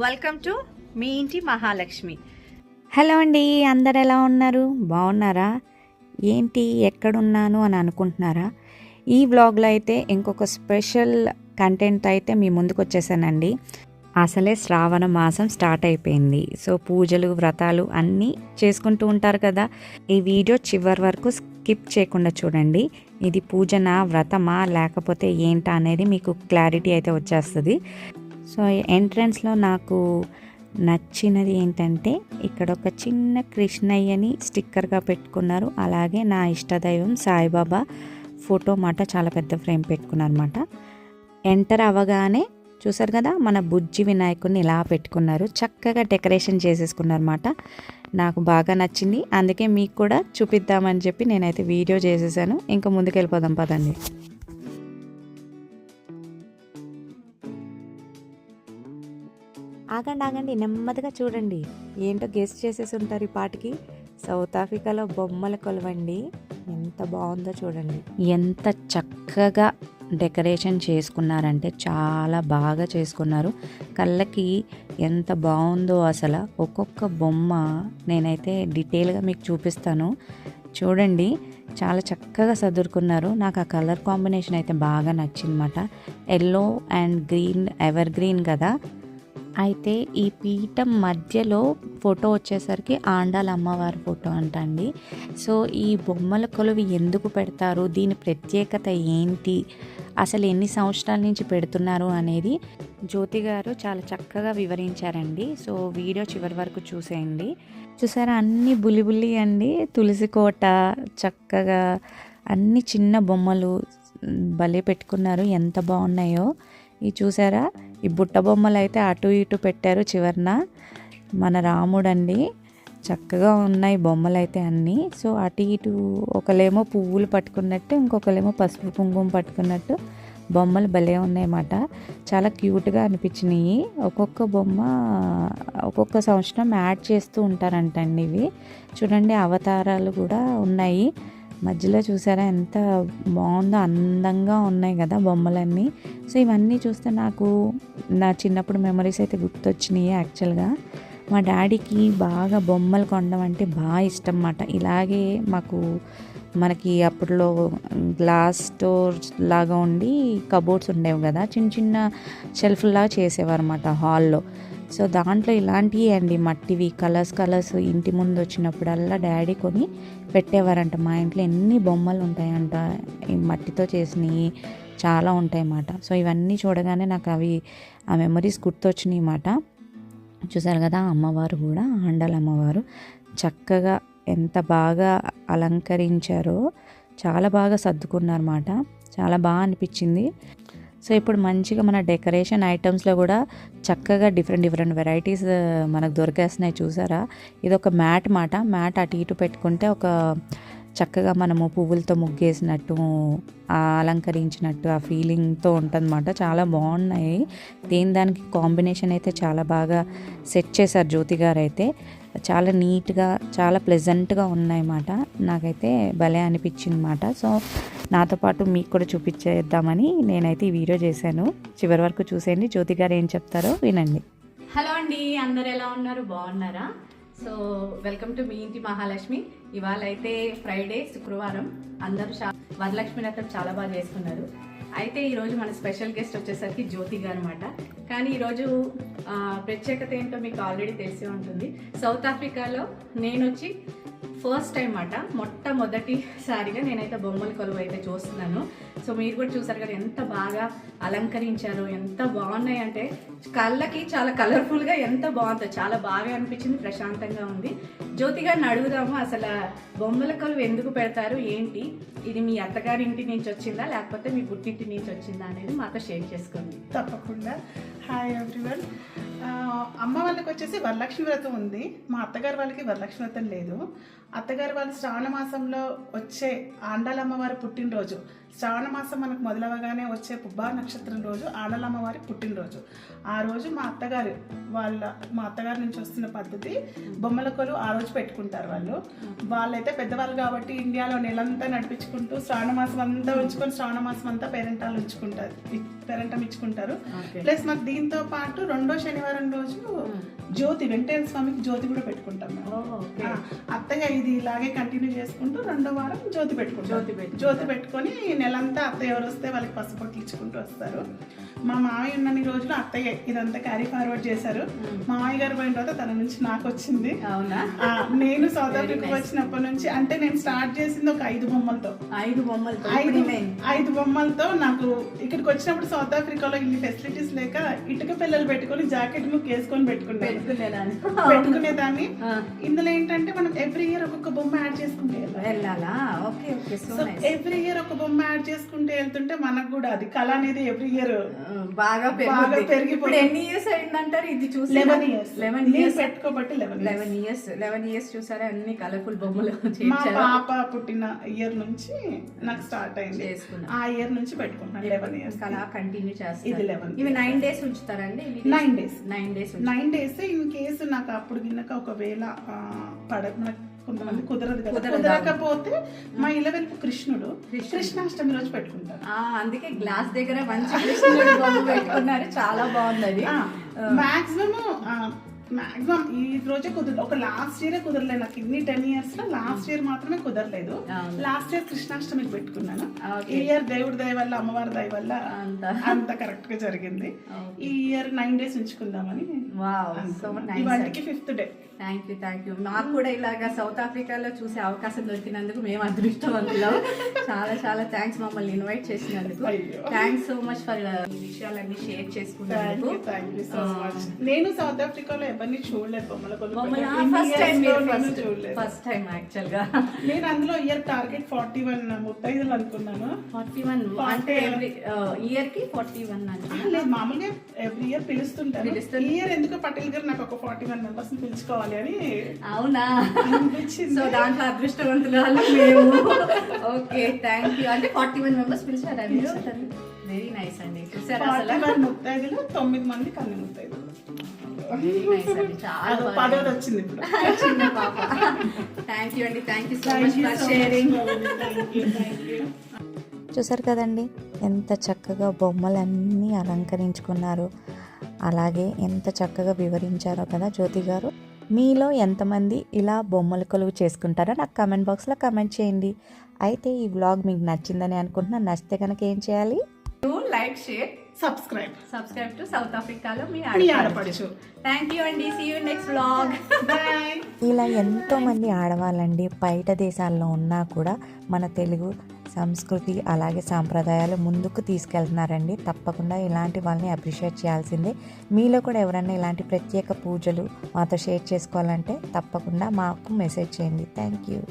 Welcome to me ఇంటి Mahalakshmi. Hello అండి అందరు ఎలా ఉన్నారు? బాగున్నారా? ఏంటి ఎక్కడున్నాను అని అనుకుంటున్నారా? ఈ వ్లాగ్లో అయితే ఇంకొక స్పెషల్ కంటెంట్ అయితే మీ ముందుకు వచ్చేసానండి. అసలే శ్రావణ మాసం స్టార్ట్ అయిపోయింది. సో పూజలు వ్రతాలు అన్నీ చేసుకుంటూ ఉంటారు కదా. ఈ వీడియో చివరి వరకు స్కిప్ చేయకుండా చూడండి. ఇది పూజనా వ్రతమా లేకపోతే ఏంటా అనేది మీకు క్లారిటీ అయితే వచ్చేస్తుంది. సో ఎంట్రన్స్లో నాకు నచ్చినది ఏంటంటే ఇక్కడ ఒక చిన్న కృష్ణయ్యని స్టిక్కర్గా పెట్టుకున్నారు. అలాగే నా ఇష్టదైవం సాయిబాబా ఫోటో మాట చాలా పెద్ద ఫ్రేమ్ పెట్టుకున్నారన్నమాట. ఎంటర్ అవ్వగానే చూసారు కదా మన బుజ్జి వినాయకుడిని ఇలా పెట్టుకున్నారు. చక్కగా డెకరేషన్ చేసేసుకున్నారన్నమాట. నాకు బాగా నచ్చింది. అందుకే మీకు కూడా చూపిద్దామని చెప్పి నేనైతే వీడియో చేసేసాను. ఇంకా ముందుకు వెళ్ళిపోదాం పదండి. ఆగండి ఆగండి నెమ్మదిగా చూడండి. ఏంటో గెస్ట్ చేసేసి ఉంటారు ఈ పాటికి. సౌత్ ఆఫ్రికాలో బొమ్మల కొలవండి. ఎంత బాగుందో చూడండి. ఎంత చక్కగా డెకరేషన్ చేసుకున్నారంటే చాలా బాగా చేసుకున్నారు. కళ్ళకి ఎంత బాగుందో అసలు. ఒక్కొక్క బొమ్మ నేనైతే డీటెయిల్గా మీకు చూపిస్తాను. చూడండి చాలా చక్కగా సదురుకున్నారు. నాకు ఆ కలర్ కాంబినేషన్ అయితే బాగా నచ్చిందన్నమాట. Yellow and green evergreen కదా. అయితే ఈ పీఠం మధ్యలో ఫోటో వచ్చేసరికి ఆండాల అమ్మవారి ఫోటో అంటండి. సో ఈ బొమ్మల కొలువి ఎందుకు పెడతారు? దీని ప్రత్యేకత ఏంటి? అసలు ఎన్ని సంవత్సరాల నుంచి పెడుతున్నారు అనేది జ్యోతి గారు చాలా చక్కగా వివరించారండి. సో వీడియో చివరి వరకు చూసేయండి. చూసారా? అన్ని బుల్లి బుల్లి అండి. తులసి కోట చక్కగా అన్ని చిన్న బొమ్మలు భలే పెట్టుకున్నారు. ఎంత బాగున్నాయో. ఈ చూసారా? ఈ బుట్ట బొమ్మలు అయితే అటు ఇటు పెట్టారు చివరన. మన రాముడండి. చక్కగా ఉన్నాయి బొమ్మలు అయితే అన్నీ. సో అటు ఇటు ఒకలేమో పువ్వులు పట్టుకున్నట్టు ఇంకొకలేమో పసుపు కుంకుమ పట్టుకున్నట్టు బొమ్మలు భలే ఉన్నాయన్నమాట. చాలా క్యూట్గా అనిపించినాయి. ఒక్కొక్క బొమ్మ ఒక్కొక్క సంవత్సరం యాడ్ చేస్తూ ఉంటారంటండి ఇవి. చూడండి అవతారాలు కూడా ఉన్నాయి. మధ్యలో చూసారా ఎంత బాగుందో అందంగా ఉన్నాయి కదా బొమ్మలన్నీ. సో ఇవన్నీ చూస్తే నాకు నా చిన్నప్పుడు మెమరీస్ అయితే గుర్తొచ్చినాయి యాక్చువల్గా మా డాడీకి బాగా బొమ్మలు కొనడం అంటే బాగా ఇష్టం అన్నమాట ఇలాగే మాకు మనకి అప్పట్లో గ్లాస్ స్టోర్స్ లాగా ఉండి కబోర్డ్స్ ఉండేవి కదా. చిన్న చిన్న షెల్ఫ్లాగా చేసేవారు అన్నమాట హాల్లో సో దాంట్లో ఇలాంటివి అండి మట్టివి కలర్స్ కలర్స్. ఇంటి ముందు వచ్చినప్పుడల్లా డాడీ కొని పెట్టేవారంట. మా ఇంట్లో ఎన్ని బొమ్మలు ఉంటాయంట ఈ మట్టితో చేసినవి చాలా ఉంటాయి అన్నమాట సో ఇవన్నీ చూడగానే నాకు అవి ఆ మెమరీస్ గుర్తొచ్చినాయి అన్నమాట చూసారు కదా అమ్మవారు కూడా ఆండల అమ్మవారు చక్కగా ఎంత బాగా అలంకరించారో చాలా బాగా సర్దుకున్నారన్నమాట. చాలా బాగా అనిపించింది. సో ఇప్పుడు మంచిగా మన డెకరేషన్ ఐటమ్స్లో కూడా చక్కగా డిఫరెంట్ డిఫరెంట్ వెరైటీస్ మనకు దొరికేస్తున్నాయి చూసారా? ఇది ఒక మ్యాట్ మాట. మ్యాట్ అటు ఇటు పెట్టుకుంటే ఒక చక్కగా మనము పువ్వులతో ముగ్గేసినట్టు అలంకరించినట్టు ఆ ఫీలింగ్తో ఉంటుందన్నమాట. చాలా బాగున్నాయి. దేని దానికి కాంబినేషన్ అయితే చాలా బాగా సెట్ చేశారు జ్యోతి గారు అయితే చాలా నీట్గా చాలా ప్లెజెంట్గా ఉన్నాయన్నమాట. నాకైతే భలే అనిపించింది అనమాట సో నాతో పాటు మీకు కూడా చూపించేద్దామని నేనైతే ఈ వీడియో చేశాను. చివరి వరకు చూసేయండి. జ్యోతి గారు ఏం చెప్తారో వినండి. హలో అండి అందరు ఎలా ఉన్నారు? బాగున్నారా? సో వెల్కమ్ టు మీ ఇంటి మహాలక్ష్మి. ఇవాళ అయితే ఫ్రైడే శుక్రవారం. అందరూ వరలక్ష్మి వ్రతం చాలా బాగా చేసుకున్నారు. అయితే ఈరోజు మన స్పెషల్ గెస్ట్ వచ్చేసరికి జ్యోతి గారు అనమాట కానీ ఈరోజు ప్రత్యేకత ఏంటో మీకు ఆల్రెడీ తెలిసి ఉంటుంది. సౌత్ ఆఫ్రికాలో నేను వచ్చి ఫస్ట్ టైం అన్నమాట మొట్టమొదటిసారిగా నేనైతే బొమ్మల కొలువు అయితే చూస్తున్నాను. సో మీరు కూడా చూసారు కదా ఎంత బాగా అలంకరించారు ఎంత బాగున్నాయి అంటే కళ్ళకి చాలా కలర్ఫుల్గా ఎంత బాగుందో చాలా బాగా అనిపించింది ప్రశాంతంగా ఉంది. జ్యోతి గారిని అడుగుదాము అసలు బొమ్మల కొలువు ఎందుకు పెడతారు ఏంటి? ఇది మీ అత్తగారి ఇంటి నుంచి వచ్చిందా లేకపోతే మీ పుట్టింటి నుంచి వచ్చిందా అనేది మాతో షేర్ చేసుకోండి. తప్పకుండా. హాయ్ ఎవ్రీవన్ అమ్మ వాళ్ళకి వచ్చేసి వరలక్ష్మి వ్రతం ఉంది. మా అత్తగారి వాళ్ళకి వరలక్ష్మి వ్రతం లేదు. అత్తగారి వాళ్ళు శ్రావణ మాసంలో వచ్చే ఆండాలమ్మవారి పుట్టినరోజు. శ్రావణ మాసం మనకు మొదలవగానే వచ్చే పుబ్బా నక్షత్రం రోజు ఆండాలమ్మవారి పుట్టినరోజు. ఆ రోజు మా అత్తగారు వాళ్ళ మా అత్తగారి నుంచి వస్తున్న పద్ధతి బొమ్మల కొలు ఆ రోజు పెట్టుకుంటారు వాళ్ళు. వాళ్ళైతే పెద్దవాళ్ళు కాబట్టి ఇండియాలో నెలంతా నడిపించుకుంటూ శ్రావణ మాసం అంతా ఉంచుకొని శ్రావణ మాసం అంతా పేరెంటాలు ఉంచుకుంటారు. పేరెంటం ఇచ్చుకుంటారు ప్లస్ మాకు దీంతో పాటు రెండో శనివారం రోజు జ్యోతి వెంకటేశ్వర స్వామికి జ్యోతి కూడా పెట్టుకుంటాం అత్తయ్య ఇది ఇలాగే కంటిన్యూ చేసుకుంటూ రెండో వారం జ్యోతి పెట్టుకుంటాం. జ్యోతి. జ్యోతి పెట్టుకొని నెలంతా అత్తయ్య ఎవరు వస్తే వాళ్ళకి పసుపొట్లు ఇచ్చుకుంటూ వస్తారు. మా మామయ్య ఉన్నన్ని రోజులు అత్తయ్య ఇదంతా క్యారీ ఫార్వర్డ్ చేశారు. మామయ్య గారు పోయిన తర్వాత తన నుంచి నాకు వచ్చింది. అవునా? నేను సౌత్ ఆఫ్రికా వచ్చినప్పటి నుంచి అంటే నేను స్టార్ట్ చేసింది ఒక ఐదు బొమ్మలతో. ఐదు బొమ్మలతో ఐదు. ఐదు బొమ్మలతో నాకు ఇక్కడికి వచ్చినప్పుడు సౌత్ ఆఫ్రికాలో ఇన్ని ఫెసిలిటీస్ లేక ఇటుక పిల్లలు పెట్టుకొని జాకెట్ ముక్ వేసుకొని పెట్టుకున్నాను పెట్టుకునేదాన్ని. ఇందులో ఏంటంటే మనం ఎవ్రీ ఇయర్ ఒక్కొక్క బొమ్మ యాడ్ చేసుకుంటే వెళ్ళాలి. Okay okay so every year ఒక బొమ్మ యాడ్ చేసుకుంటే వెళ్తుంటే మనకు కూడా అది కళ అనేది ఎవ్రీ ఇయర్ బాగా బాగా. ఇప్పుడు ఎన్ని ఇయర్స్ అయిందంటారు? ఇది చూసి eleven years eleven years పెట్టుకోబట్టి eleven eleven years eleven years చూసారా? అన్ని కలర్ఫుల్ బొమ్మలు మా పాప పుట్టిన ఇయర్ నుంచి నాకు స్టార్ట్ అయింది. ఆ ఇయర్ నుంచి పెట్టుకుంటున్నాను లెవెన్ ఇయర్స్ ఇంకా కంటిన్యూ ఇది చేస్తారు 11. ఇవి నైన్ డేస్ ఉంచుతారండి Nine days. Nine days nine days in case నాకు అప్పుడు గిన్నక ఒకవేళ పడ మనకు కొంతమంది కుదరదు కదా. కుదరకపోతే మా ఇలవెల్పు కృష్ణుడు కృష్ణుడు. కృష్ణాష్టమి రోజు పెట్టుకుంటారు అందుకే గ్లాస్ దగ్గర మంచి కృష్ణుడి పెట్టుకున్నారు చాలా బాగుంది అది మాక్సిమం మాక్సిమం ఈ రోజే కుదరదు ఒక లాస్ట్ ఇయర్ కుదరలేదు నాకు. ఇన్ని టెన్ ఇయర్స్లో లాస్ట్ ఇయర్ మాత్రమే కుదరలేదు. లాస్ట్ ఇయర్ కృష్ణాష్టమికి పెట్టుకున్నాను. ఈ ఇయర్ దేవుడి దయ వల్ల అమ్మవారి దయ వల్ల అంత. అంత కరెక్ట్గా జరిగింది. ఈ ఇయర్ నైన్ డేస్ ఉంచుకుందామని ఇవాటికి fifth day thank you thank you మాకు కూడా ఇలాగా సౌత్ ఆఫ్రికాలో చూసే అవకాశం దొరికినందుకు మేము అదృష్టవంతులం. చాలా చాలా థ్యాంక్స్ మమ్మల్ని ఇన్వైట్ చేసినందుకు. థ్యాంక్స్ సో మచ్ ఫర్ విషయాలన్నీ షేర్ చేసుకున్నందుకు. మచ్ నేను సౌత్ ఆఫ్రికాలో ఎవరిని చూడలేదు మమ్మల్ని ఫస్ట్ టైం ఫస్ట్ టైం యాక్చువల్గా. నేను అందులో ఇయర్ టార్గెట్ ఫార్టీ వన్ ముత్తైదులు అనుకున్నాను ఫార్టీ వన్ అంటే ఎవ్రీ ఇయర్కి ఫార్టీ వన్ అంటే మామూలుగా ఎవ్రీ ఇయర్ పిలుస్తుంటారు ఇయర్ ఎందుకో? పటేల్ గారు నాకు ఒక ఫార్టీ వన్ మెంబర్స్ పిలుచుకోవాలి. అని అవునా? అనిపించింది సో దాంట్లో అదృష్టవంతురాలు మేము. Okay thank you. అంటే ఫార్టీ వన్ మెంబర్స్ పిలిచారా మీరు? వెరీ నైస్ అండి. చూసారా ఫార్టీ అసలు? వన్ ముత్తైదులు తొమ్మిది మంది ముత్తైదులు. థ్యాంక్ యూ అండి. Thank you so thank much for sharing చూసారు కదండి? ఎంత చక్కగా బొమ్మలన్నీ అలంకరించుకున్నారు. అలాగే ఎంత చక్కగా వివరించారో కదా జ్యోతి గారు. మీలో ఎంతమంది ఇలా బొమ్మల కొలువు చేసుకుంటారో నాకు కమెంట్ బాక్స్లో కమెంట్ చేయండి. అయితే ఈ వ్లాగ్ మీకు నచ్చిందని అనుకుంటున్నాను నచ్చితే కనుక ఏం చేయాలి? Like share subscribe subscribe to south ఆఫ్రికాలో మీ ఆడపడుచు. థ్యాంక్ యూ అండి. సీ యూ నెక్స్ట్ బాయ్ ఇలా ఎంతోమంది ఆడవాళ్ళండి బయట దేశాల్లో ఉన్నా కూడా మన తెలుగు సంస్కృతి అలాగే సాంప్రదాయాలు ముందుకు తీసుకెళ్తున్నారండి. తప్పకుండా ఇలాంటి వాళ్ళని అప్రిషియేట్ చేయాల్సిందే. మీలో కూడా ఎవరైనా ఇలాంటి ప్రత్యేక పూజలు మాతో షేర్ చేసుకోవాలంటే తప్పకుండా మాకు మెసేజ్ చేయండి. Thank you.